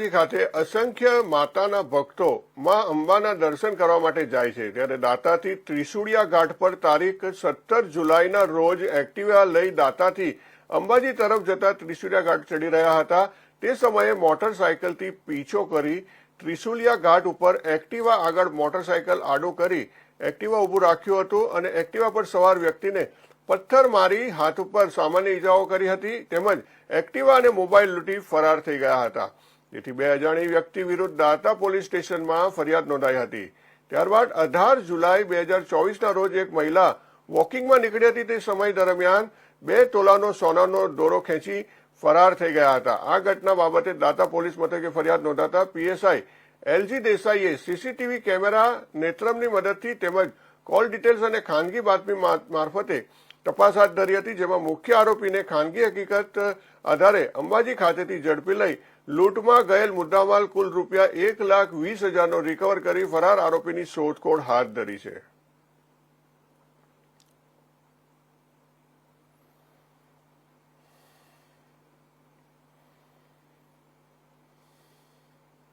અંબાજી ખાતે અસંખ્ય માતાના ભક્તો માં અંબાના દર્શન કરવા માટે જાય છે. ત્યારે દાતાથી ત્રિશુળિયા ઘાટ પર તારીખ સત્તર જુલાઈના રોજ એક્ટિવા લઈ દાતાથી અંબાજી તરફ જતા ત્રિશુળિયા ઘાટ ચડી રહ્યા હતા. તે સમયે મોટરસાયકલથી પીછો કરી ત્રિશુલિયા ઘાટ ઉપર એક્ટિવા આગળ મોટરસાયકલ આડો કરી એક્ટિવા ઊભું રાખ્યું હતું અને એક્ટિવા પર સવાર વ્યક્તિને પથ્થર મારી હાથ ઉપર સામાન્ય ઈજાઓ કરી હતી. તેમજ એક્ટિવા અને મોબાઈલ લૂંટી ફરાર થઈ ગયા હતા. જેથી બે અજાણી વ્યક્તિ વિરુદ્ધ દાતા પોલીસ સ્ટેશનમાં ફરિયાદ નોંધાઈ હતી. ત્યારબાદ અઢાર જુલાઈ બે હજાર ચોવીસના રોજ એક મહિલા વોકિંગમાં નીકળી હતી તે સમય દરમિયાન બે તોલાનો સોનાનો દોરો ખેંચી ફરાર થઈ ગયા હતા. આ ઘટના બાબતે દાતા પોલીસ મથકે ફરિયાદ નોંધાતા પીએસઆઈ એલજી દેસાઈએ સીસીટીવી કેમેરા નેત્રમની મદદથી તેમજ કોલ ડિટેલ્સ અને ખાનગી બાતમી મારફતે તપાસ હાથ ધરી હતી, જેમાં મુખ્ય આરોપીને ખાનગી હકીકત આધારે અંબાજી ખાતેથી ઝડપી લઈ લૂંટમાં ગયેલ મુદ્દામાલ કુલ રૂપિયા એક લાખ વીસ હજારનો રિકવર કરી ફરાર આરોપીની શોધખોળ હાથ ધરી છે.